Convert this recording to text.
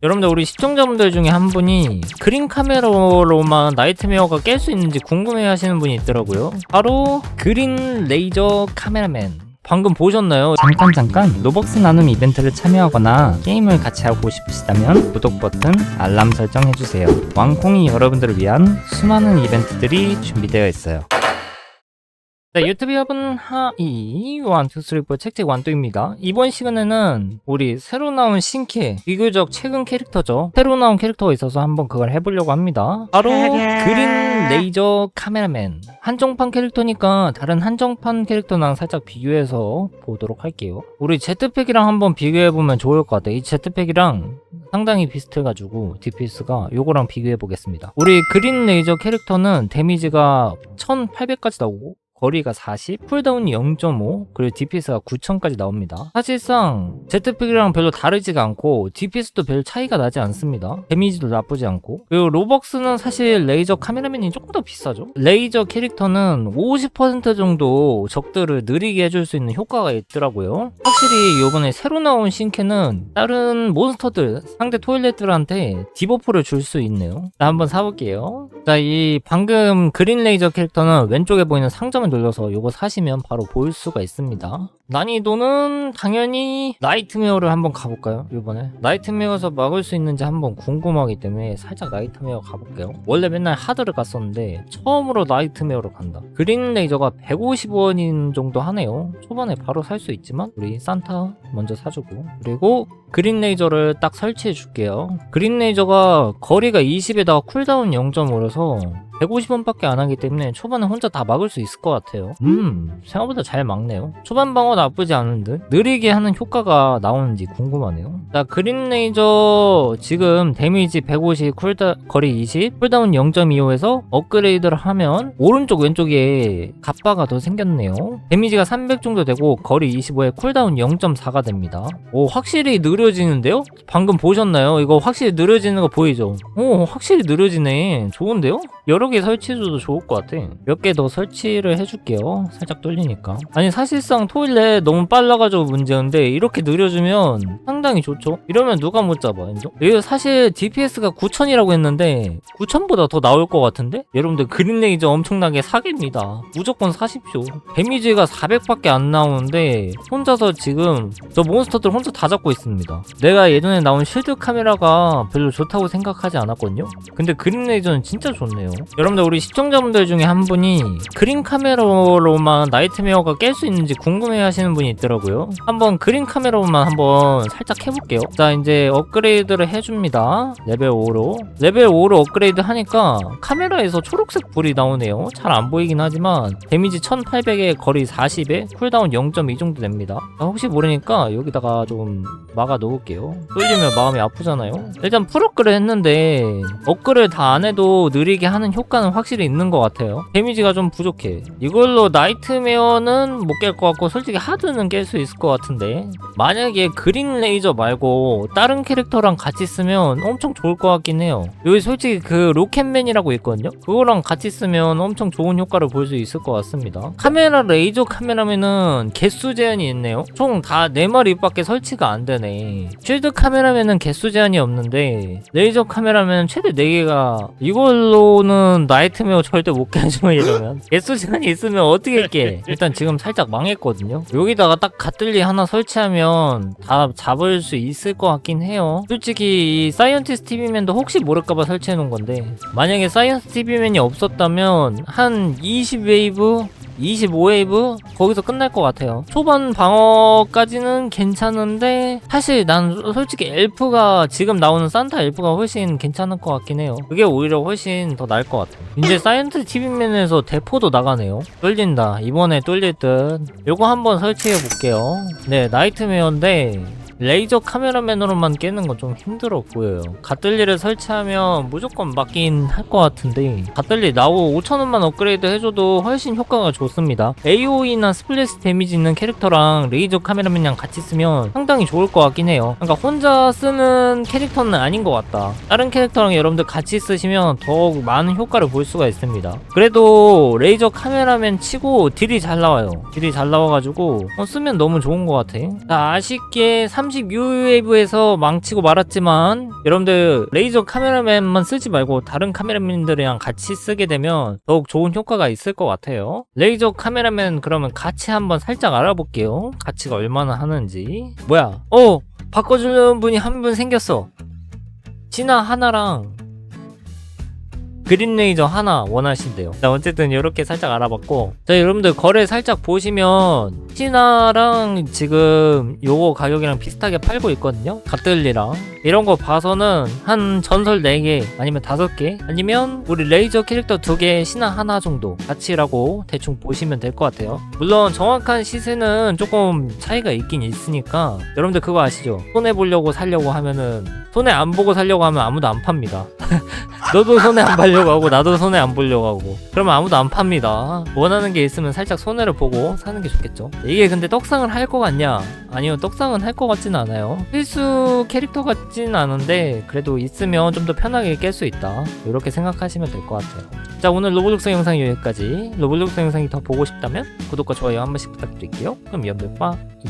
여러분들 우리 시청자분들 중에 한 분이 그린 카메라로만 나이트메어가 깰 수 있는지 궁금해 하시는 분이 있더라고요. 바로 그린 레이저 카메라맨. 방금 보셨나요? 잠깐 잠깐 로벅스 나눔 이벤트를 참여하거나 게임을 같이 하고 싶으시다면 구독 버튼, 알람 설정 해주세요. 왕콩이 여러분들을 위한 수많은 이벤트들이 준비되어 있어요. 네, 유튜브 여러분 하이 원투 쓰리 포 책책 완뚜입니다. 이번 시간에는 우리 새로 나온 신캐 비교적 최근 캐릭터죠. 새로 나온 캐릭터가 있어서 한번 그걸 해보려고 합니다. 바로 그린 레이저 카메라맨 한정판 캐릭터니까 다른 한정판 캐릭터랑 살짝 비교해서 보도록 할게요. 우리 제트팩이랑 한번 비교해보면 좋을 것 같아요. 이 제트팩이랑 상당히 비슷해가지고 DPS가 요거랑 비교해보겠습니다. 우리 그린 레이저 캐릭터는 데미지가 1800까지 나오고 거리가 40, 쿨다운이 0.5, 그리고 DPS가 9000까지 나옵니다. 사실상 제트팩이랑 별로 다르지가 않고 DPS도 별 차이가 나지 않습니다. 데미지도 나쁘지 않고 그리고 로벅스는 사실 레이저 카메라맨이 조금 더 비싸죠. 레이저 캐릭터는 50% 정도 적들을 느리게 해줄 수 있는 효과가 있더라고요. 확실히 요번에 새로 나온 신캐는 다른 몬스터들 상대 토일렛들한테 디버프를 줄 수 있네요. 자 한번 사볼게요. 자 이 방금 그린 레이저 캐릭터는 왼쪽에 보이는 상점 을 눌러서 요거 사시면 바로 볼 수가 있습니다. 난이도는 당연히 나이트메어를 한번 가볼까요? 이번에 나이트메어에서 막을 수 있는지 한번 궁금하기 때문에 살짝 나이트메어 가볼게요. 원래 맨날 하드를 갔었는데 처음으로 나이트메어로 간다. 그린 레이저가 150원인 정도 하네요. 초반에 바로 살 수 있지만 우리 산타 먼저 사주고 그리고 그린 레이저를 딱 설치해 줄게요. 그린 레이저가 거리가 20에다가 쿨다운 0.5라서 150원밖에 안 하기 때문에 초반에 혼자 다 막을 수 있을 것 같아요. 음, 생각보다 잘 막네요. 초반 방어 나쁘지 않은 듯. 느리게 하는 효과가 나오는지 궁금하네요. 자, 그린 레이저 지금 데미지 150, 쿨다, 거리 20, 쿨다운 0.25에서 업그레이드를 하면 오른쪽 왼쪽에 갑바가 더 생겼네요. 데미지가 300 정도 되고 거리 25에 쿨다운 0.4가 됩니다. 오, 확실히 느려지는데요? 방금 보셨나요? 이거 확실히 느려지는 거 보이죠? 오, 확실히 느려지네. 좋은데요? 여러 개 설치해줘도 좋을 것 같아. 몇 개 더 설치를 해줄게요. 살짝 뚫리니까. 아니, 사실상 토일렛 너무 빨라가지고 문제인데, 이렇게 느려주면 상당히 좋죠? 이러면 누가 못 잡아, 인정? 이거 사실 DPS가 9000이라고 했는데, 9000보다 더 나올 것 같은데? 여러분들 그린 레이저 엄청나게 사기입니다. 무조건 사십시오. 데미지가 400밖에 안 나오는데, 혼자서 지금 저 몬스터들 혼자 다 잡고 있습니다. 내가 예전에 나온 실드 카메라가 별로 좋다고 생각하지 않았거든요? 근데 그린 레이저는 진짜 좋네요. 여러분들 우리 시청자분들 중에 한 분이 그린 카메라로만 나이트메어가 깰 수 있는지 궁금해 하시는 분이 있더라고요. 한번 그린 카메라로만 한번 살짝 해볼게요. 자 이제 업그레이드를 해줍니다. 레벨 5로. 레벨 5로 업그레이드 하니까 카메라에서 초록색 불이 나오네요. 잘 안 보이긴 하지만 데미지 1800에 거리 40에 쿨다운 0.2 정도 됩니다. 아, 혹시 모르니까 여기다가 좀 막아 놓을게요. 뚫리면 마음이 아프잖아요. 일단 풀업그레이드 했는데 업그레이드 다안 해도 느리게 하는 효과는 확실히 있는 것 같아요. 데미지가 좀 부족해. 이걸로 나이트메어는 못 깰 것 같고 솔직히 하드는 깰 수 있을 것 같은데 만약에 그린 레이저 말고 다른 캐릭터랑 같이 쓰면 엄청 좋을 것 같긴 해요. 여기 솔직히 그 로켓맨이라고 있거든요. 그거랑 같이 쓰면 엄청 좋은 효과를 볼 수 있을 것 같습니다. 카메라 레이저 카메라면은 개수 제한이 있네요. 총 다 4마리 밖에 설치가 안 되네. 쉴드 카메라면은 개수 제한이 없는데 레이저 카메라면 최대 4개가 이걸로는 나이트메어 절대 못 깨죠 이러면 제한이 있으면 어떻게 깨? 일단 지금 살짝 망했거든요. 여기다가 딱 갓들리 하나 설치하면 다 잡을 수 있을 것 같긴 해요. 솔직히 이 사이언티스트 TV맨도 혹시 모를까봐 설치해 놓은 건데 만약에 사이언스 TV맨이 없었다면 한 20웨이브 25웨이브 거기서 끝날 것 같아요. 초반 방어까지는 괜찮은데 사실 난 솔직히 엘프가 지금 나오는 산타 엘프가 훨씬 괜찮을 것 같긴 해요. 그게 오히려 훨씬 더 나을 것 같아요. 이제 사이언트 TV맨에서 대포도 나가네요. 뚫린다. 이번에 뚫릴 듯. 요거 한번 설치해 볼게요. 네, 나이트메어인데 레이저 카메라맨으로만 깨는 건 좀 힘들어 보여요. 갓들리를 설치하면 무조건 맞긴 할 것 같은데 갓들리 나오 5천원만 업그레이드 해줘도 훨씬 효과가 좋습니다. AOE나 스플래시 데미지 있는 캐릭터랑 레이저 카메라맨이랑 같이 쓰면 상당히 좋을 것 같긴 해요. 그러니까 혼자 쓰는 캐릭터는 아닌 것 같다. 다른 캐릭터랑 여러분들 같이 쓰시면 더욱 많은 효과를 볼 수가 있습니다. 그래도 레이저 카메라맨 치고 딜이 잘 나와요. 딜이 잘 나와가지고 어, 쓰면 너무 좋은 것 같아. 자, 아쉽게 3 30 U웨이브에서 망치고 말았지만 여러분들 레이저 카메라맨만 쓰지 말고 다른 카메라맨들이랑 같이 쓰게 되면 더욱 좋은 효과가 있을 것 같아요. 레이저 카메라맨 그러면 같이 한번 살짝 알아볼게요. 가치가 얼마나 하는지. 뭐야? 어! 바꿔주는 분이 한 분 생겼어. 진화 하나랑 그린 레이저 하나 원하신대요. 자, 어쨌든 이렇게 살짝 알아봤고. 자, 여러분들 거래 살짝 보시면, 시나랑 지금 요거 가격이랑 비슷하게 팔고 있거든요? 갓들리랑. 이런 거 봐서는 한 전설 4개, 아니면 5개, 아니면 우리 레이저 캐릭터 2개, 시나 하나 정도 가치라고 대충 보시면 될 것 같아요. 물론 정확한 시세는 조금 차이가 있긴 있으니까, 여러분들 그거 아시죠? 손해보려고 살려고 하면은, 손해 안 보고 살려고 하면 아무도 안 팝니다. 너도 손해 안 보려고 하고 나도 손해 안 보려고 하고. 그러면 아무도 안 팝니다. 원하는 게 있으면 살짝 손해를 보고 사는 게 좋겠죠. 이게 근데 떡상을 할 것 같냐? 아니요 떡상은 할 것 같지는 않아요. 필수 캐릭터 같지는 않은데 그래도 있으면 좀 더 편하게 깰 수 있다. 이렇게 생각하시면 될 것 같아요. 자 오늘 로블록스 영상 여기까지. 로블록스 영상이 더 보고 싶다면 구독과 좋아요 한 번씩 부탁드릴게요. 그럼 연별빠 이